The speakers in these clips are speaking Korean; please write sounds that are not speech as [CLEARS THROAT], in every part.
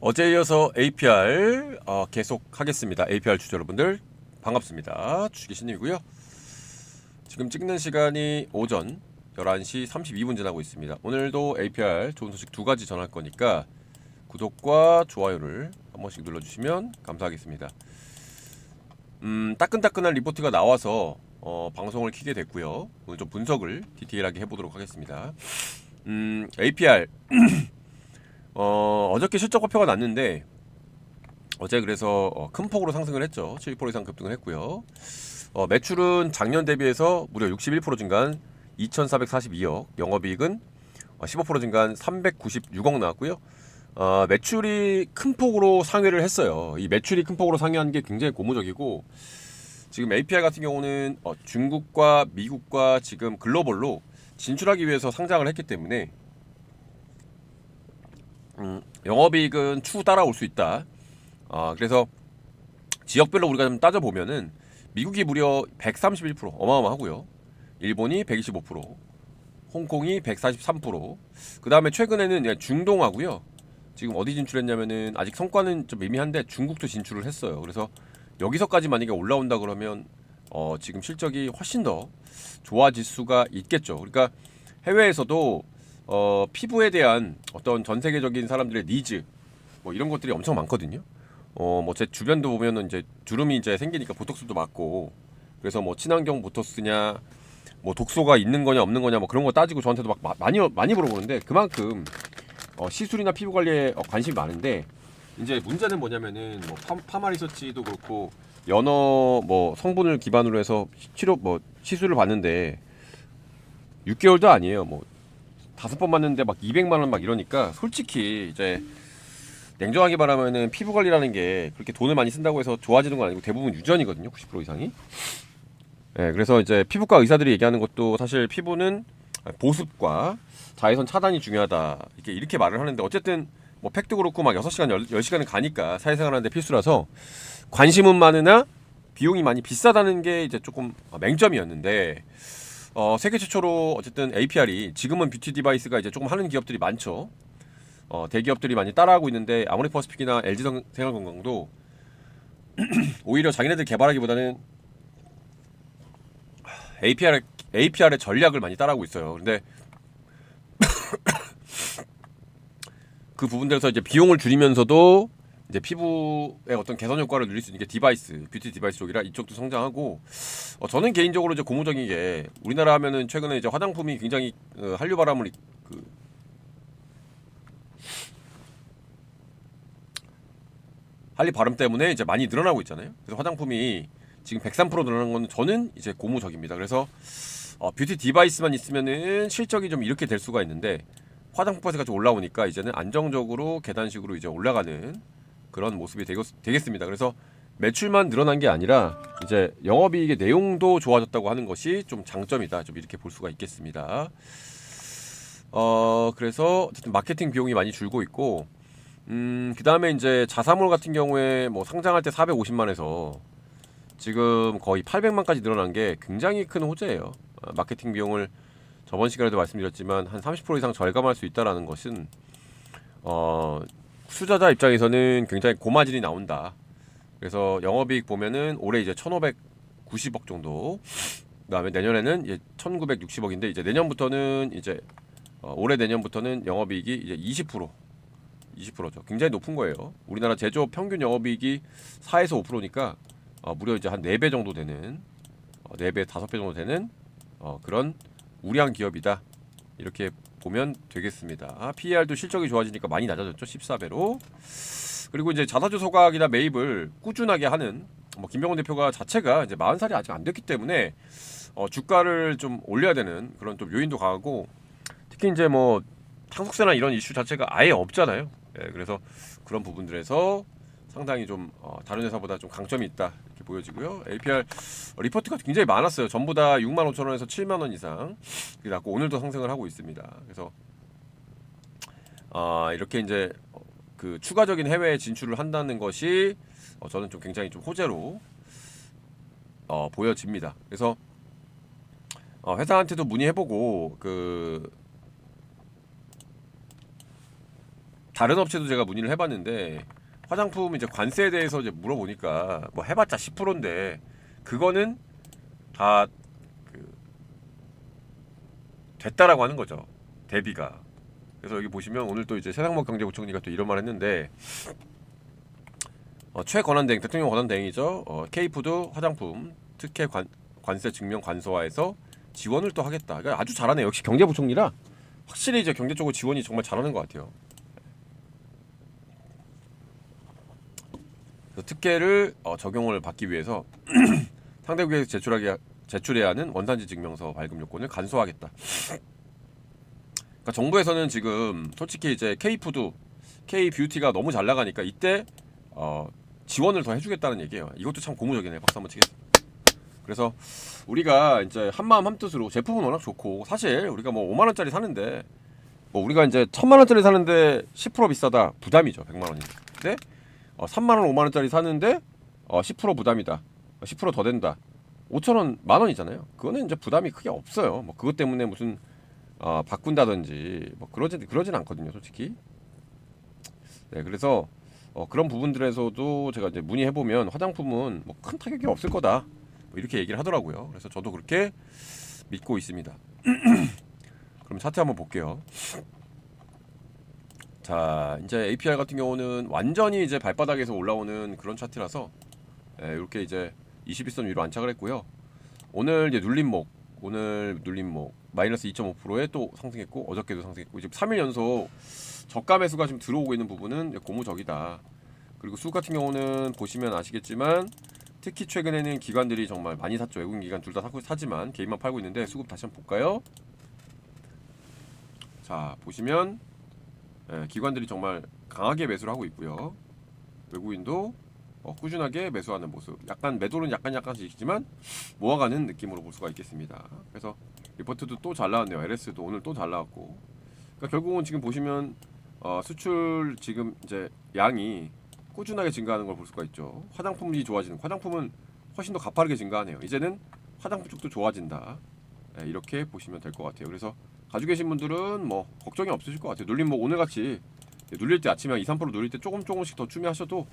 어제 이어서 APR 어, 계속 하겠습니다. APR 주주 여러분들 반갑습니다. 주식의 신님이고요. 지금 찍는 시간이 오전 11시 32분 지나고 있습니다. 오늘도 APR 좋은 소식 두 가지 전할 거니까 구독과 좋아요를 한 번씩 눌러주시면 감사하겠습니다. 음, 따끈따끈한 리포트가 나와서 어, 방송을 키게 됐고요. 오늘 좀 분석을 디테일하게 해보도록 하겠습니다. 음, APR [CLEARS THROAT] 어, 어저께 실적 발표가 났는데 어제 그래서 어, 큰 폭으로 상승을 했죠. 7% 이상 급등을 했고요. 어, 매출은 작년 대비해서 무려 61% 증가한 2,442억, 영업이익은 어, 15% 증가한 396억 나왔고요. 어, 매출이 큰 폭으로 상회를 했어요. 이 매출이 큰 폭으로 상회한 게 굉장히 고무적이고 지금 API 같은 경우는 어, 중국과 미국과 지금 글로벌로 진출하기 위해서 상장을 했기 때문에 음, 영업이익은 추후 따라올 수 있다. 아, 그래서 지역별로 우리가 좀 따져 보면은 미국이 무려 131% 어마어마하고요. 일본이 125%, 홍콩이 143%. 그 다음에 최근에는 중동하고요. 지금 어디 진출했냐면은 아직 성과는 좀 미미한데 중국도 진출을 했어요. 그래서 여기서까지 만약에 올라온다 그러면 어, 지금 실적이 훨씬 더 좋아질 수가 있겠죠. 그러니까 해외에서도 어, 피부에 대한 어떤 전 세계적인 사람들의 니즈 뭐 이런 것들이 엄청 많거든요. 어, 뭐 제 주변도 보면은 이제 주름이 이제 생기니까 보톡스도 맞고 그래서 뭐 친환경 보톡스냐 뭐 독소가 있는 거냐 없는 거냐 뭐 그런 거 따지고 저한테도 막 마- 많이 많이 물어보는데 그만큼 어, 시술이나 피부 관리에 어, 관심이 많은데 이제 문제는 뭐냐면은 뭐 파, 파마 리서치도 그렇고 연어 뭐 성분을 기반으로 해서 치료 뭐 시술을 받는데 6개월도 아니에요. 뭐 다섯 번 맞는데 막 200만 원 막 이러니까 솔직히 이제 냉정하게 말하면은 피부 관리라는 게 그렇게 돈을 많이 쓴다고 해서 좋아지는 건 아니고 대부분 유전이거든요. 90% 이상이. 예, 그래서 이제 피부과 의사들이 얘기하는 것도 사실 피부는 보습과 자외선 차단이 중요하다. 이렇게 이렇게 말을 하는데 어쨌든 뭐 팩도 그렇고 막 6시간 10, 시간은 가니까 사회생활 하는데 필수라서 관심은 많으나 비용이 많이 비싸다는 게 이제 조금 맹점이었는데 어, 세계 최초로 어쨌든 APR이 지금은 뷰티 디바이스가 이제 조금 하는 기업들이 많죠. 어, 대기업들이 많이 따라하고 있는데 아모레 퍼스픽이나 LG 생활건강도 [CLEARS THROAT] 오히려 자기네들 개발하기보다는 APR APR의 전략을 많이 따라하고 있어요. 근데 [CLEARS THROAT] 그 부분들에서 이제 비용을 줄이면서도 이제 피부의 어떤 개선 효과를 누릴 수 있는 게 디바이스, 뷰티 디바이스 쪽이라 이쪽도 성장하고 어, 저는 개인적으로 이제 고무적인 게 우리나라 하면은 최근에 이제 화장품이 굉장히 어, 한류 바람을 이- 그 한류 바람 때문에 이제 많이 늘어나고 있잖아요. 그래서 화장품이 지금 103% 늘어난 건 저는 이제 고무적입니다. 그래서 어, 뷰티 디바이스만 있으면은 실적이 좀 이렇게 될 수가 있는데 화장품까지 같이 올라오니까 이제는 안정적으로 계단식으로 이제 올라가는 그런 모습이 되겠, 되겠습니다. 그래서 매출만 늘어난 게 아니라 이제 영업이익의 내용도 좋아졌다고 하는 것이 좀 장점이다. 좀 이렇게 볼 수가 있겠습니다. 어 그래서 어쨌든 마케팅 비용이 많이 줄고 있고 음 그다음에 이제 자사몰 같은 경우에 뭐 상장할 때 450만에서 지금 거의 800만까지 늘어난 게 굉장히 큰 호재예요. 어, 마케팅 비용을 저번 시간에도 말씀드렸지만 한 30% 이상 절감할 수 있다라는 것은 어 투자자 입장에서는 굉장히 고마진이 나온다. 그래서 영업이익 보면은 올해 이제 1,590억 정도. 그다음에 내년에는 이제 1,960억인데 이제 내년부터는 이제 어, 올해 내년부터는 영업이익이 이제 20% 20%죠. 굉장히 높은 거예요. 우리나라 제조업 평균 영업이익이 4에서 5%니까 어, 무려 이제 한 4배 정도 되는 어, 4배, 5배 정도 되는 어, 그런 우량 기업이다. 이렇게 보면 되겠습니다. 아, PER도 실적이 좋아지니까 많이 낮아졌죠. 14배로. 그리고 이제 자사주 소각이나 매입을 꾸준하게 하는 뭐 김병훈 대표가 자체가 이제 40살이 아직 안 됐기 때문에 어, 주가를 좀 올려야 되는 그런 좀 요인도 강하고 특히 이제 뭐 상속세나 이런 이슈 자체가 아예 없잖아요. 예, 그래서 그런 부분들에서 상당히 좀 어, 다른 회사보다 좀 강점이 있다 보여지고요. APR 리포트가 굉장히 많았어요. 전부 다 6만 5천 원에서 7만 원 이상 그래갖고 오늘도 상승을 하고 있습니다. 그래서 아 이렇게 이제 어, 그 추가적인 해외 진출을 한다는 것이 어, 저는 좀 굉장히 좀 호재로 어, 보여집니다. 그래서 어, 회사한테도 문의해보고 그 다른 업체도 제가 문의를 해봤는데 화장품 이제 관세에 대해서 이제 물어보니까 뭐 해봤자 10%인데 그거는 다 그 됐다라고 하는 거죠 대비가. 그래서 여기 보시면 오늘 또 이제 세상목 경제부총리가 또 이런 말 했는데 어, 최권한 대행 대통령 권한 대행이죠. 어, K푸드 화장품 특혜 관, 관세 증명 관소화에서 지원을 또 하겠다. 그러니까 아주 잘하네. 역시 경제부총리라 확실히 이제 경제 쪽으로 지원이 정말 잘하는 것 같아요. 그래서 특혜를 어, 적용을 받기 위해서 [CLEARS THROAT] 상대국에 제출하게 제출해야 하는 원산지 증명서 발급 요건을 간소화하겠다. 그러니까 정부에서는 지금 솔직히 이제 K푸드, K뷰티가 너무 잘 나가니까 이때 어, 지원을 더 해주겠다는 얘기예요. 이것도 참 고무적이네. 박수 한번 치겠습니다. 그래서 우리가 이제 한마음 한뜻으로 제품은 워낙 좋고 사실 우리가 뭐 5만 원짜리 사는데 뭐 우리가 이제 천만 원짜리 사는데 10% 비싸다 부담이죠 100만 원인데 근데 어, 3만 원 5만 원짜리 사는데 어, 10% 부담이다 10%더 된다 5천 원 만 원이잖아요 그거는 이제 부담이 크게 없어요 뭐 그것 때문에 무슨 어, 바꾼다든지 뭐 그러진 그러진 않거든요 솔직히 네 그래서 어, 그런 부분들에서도 제가 이제 문의해 보면 화장품은 뭐 큰 타격이 없을 거다 뭐 이렇게 얘기를 하더라고요. 그래서 저도 그렇게 믿고 있습니다. [CLEARS THROAT] 그럼 차트 한번 볼게요. 자, 이제 APR 같은 경우는 완전히 이제 발바닥에서 올라오는 그런 차트라서 예, 이렇게 이제 21선 위로 안착을 했고요. 오늘 이제 눌림목, 오늘 눌림목 마이너스 2.5%에 또 상승했고 어저께도 상승했고 지금 3일 연속 저가 매수가 지금 들어오고 있는 부분은 이제 고무적이다. 그리고 수급 같은 경우는 보시면 아시겠지만 특히 최근에는 기관들이 정말 많이 샀죠. 외국인 기관 둘 다 사고 사지만 개인만 팔고 있는데 수급 다시 한번 볼까요? 자 보시면 예, 기관들이 정말 강하게 매수를 하고 있고요. 외국인도 어, 꾸준하게 매수하는 모습. 약간 매도는 약간 약간씩이지만 모아가는 느낌으로 볼 수가 있겠습니다. 그래서 리포트도 또 잘 나왔네요. LS도 오늘 또 잘 나왔고. 그러니까 결국은 지금 보시면 어, 수출 지금 이제 양이 꾸준하게 증가하는 걸 볼 수가 있죠. 화장품이 좋아지는 화장품은 훨씬 더 가파르게 증가하네요. 이제는 화장품 쪽도 좋아진다. 네, 이렇게 보시면 될 것 같아요. 그래서 가지고 계신 분들은 뭐 걱정이 없으실 것 같아요. 눌림 뭐 오늘 같이 눌릴 때 아침에 한 2, 3% 눌릴 때 조금 조금씩 더 추미하셔도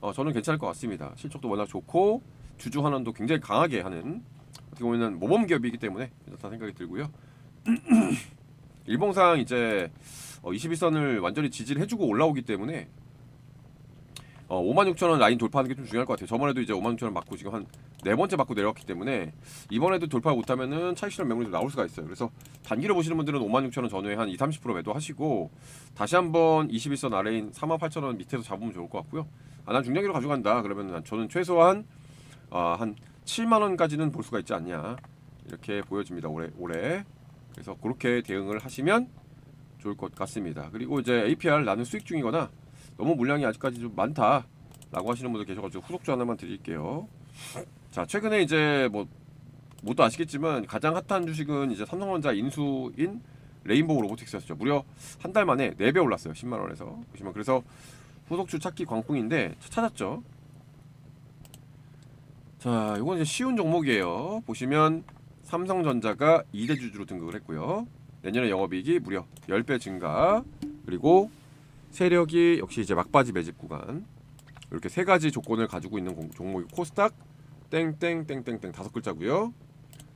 어, 저는 괜찮을 것 같습니다. 실적도 워낙 좋고 주주 환원도 굉장히 강하게 하는 어떻게 보면 모범 기업이기 때문에 그렇다 생각이 들고요. [CLEARS THROAT] 일봉상 이제 어, 21선을 완전히 지지를 해주고 올라오기 때문에 어, 56,000원 라인 돌파하는 게 좀 중요할 것 같아요. 저번에도 이제 56,000원 맞고 지금 한 네 번째 맞고 내려왔기 때문에 이번에도 돌파 못하면은 차익 실현 매물이 나올 수가 있어요. 그래서 단기로 보시는 분들은 56,000원 전후에 한 2, 30% 매도하시고 다시 한번 21선 아래인 48,000원 밑에서 잡으면 좋을 것 같고요. 아, 난 중량기로 가져간다. 그러면 저는 최소한 아, 한 7만 원까지는 볼 수가 있지 않냐 이렇게 보여집니다. 올해 올해 그래서 그렇게 대응을 하시면 좋을 것 같습니다. 그리고 이제 APR 나는 수익 중이거나 너무 물량이 아직까지 좀 많다 라고 하시는 분들 계셔가지고 후속주 하나만 드릴게요. 자 최근에 이제 뭐 모두 아시겠지만 가장 핫한 주식은 이제 삼성전자 인수인 레인보우 로보틱스였죠. 무려 한 달 만에 4배 올랐어요. 10만 원에서 보시면 그래서 후속주 찾기 광풍인데 찾았죠. 자, 이건 이제 쉬운 종목이에요. 보시면 삼성전자가 2대 주주로 등극을 했고요. 내년에 영업이익이 무려 10배 증가. 그리고 세력이 역시 이제 막바지 매집 구간. 이렇게 세 가지 조건을 가지고 있는 공- 종목이 코스닥 땡땡땡땡땡 다섯 글자고요.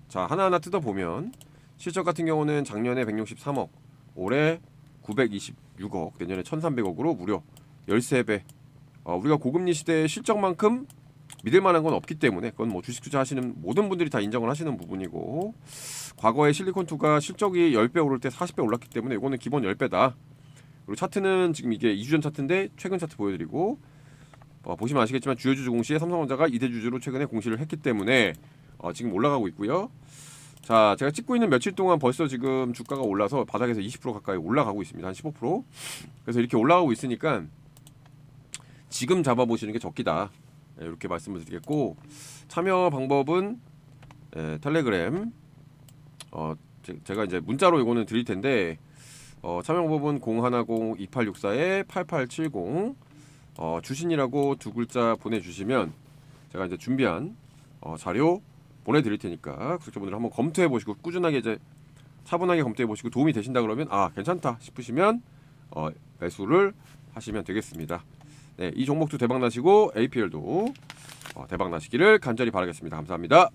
자, 하나하나 뜯어 보면 실적 같은 경우는 작년에 163억, 올해 926억, 내년에 1,300억으로 무려 13배. 어, 우리가 고금리 시대의 실적만큼 믿을 만한 건 없기 때문에 그건 뭐 주식 투자 하시는 모든 분들이 다 인정을 하시는 부분이고 과거에 실리콘2가 실적이 10배 오를 때 40배 올랐기 때문에 이거는 기본 10배다. 그리고 차트는 지금 이게 2주 전 차트인데 최근 차트 보여드리고 어, 보시면 아시겠지만 주요 주주 공시에 삼성전자가 2대 주주로 최근에 공시를 했기 때문에 어, 지금 올라가고 있고요. 자, 제가 찍고 있는 며칠 동안 벌써 지금 주가가 올라서 바닥에서 20% 가까이 올라가고 있습니다. 한 15%. 그래서 이렇게 올라가고 있으니까 지금 잡아보시는 게 적기다. 예, 이렇게 말씀을 드리겠고 참여 방법은 예, 텔레그램 어 제, 가 이제 문자로 이거는 드릴 텐데 어, 참여 방법은 010-2864에 8870 어, 주신이라고 두 글자 보내주시면 제가 이제 준비한 어, 자료 보내드릴 테니까 구독자분들 한번 검토해 보시고 꾸준하게 이제 차분하게 검토해 보시고 도움이 되신다 그러면 아 괜찮다 싶으시면 어, 매수를 하시면 되겠습니다. 네, 이 종목도 대박 나시고 APL도 어, 대박 나시기를 간절히 바라겠습니다. 감사합니다.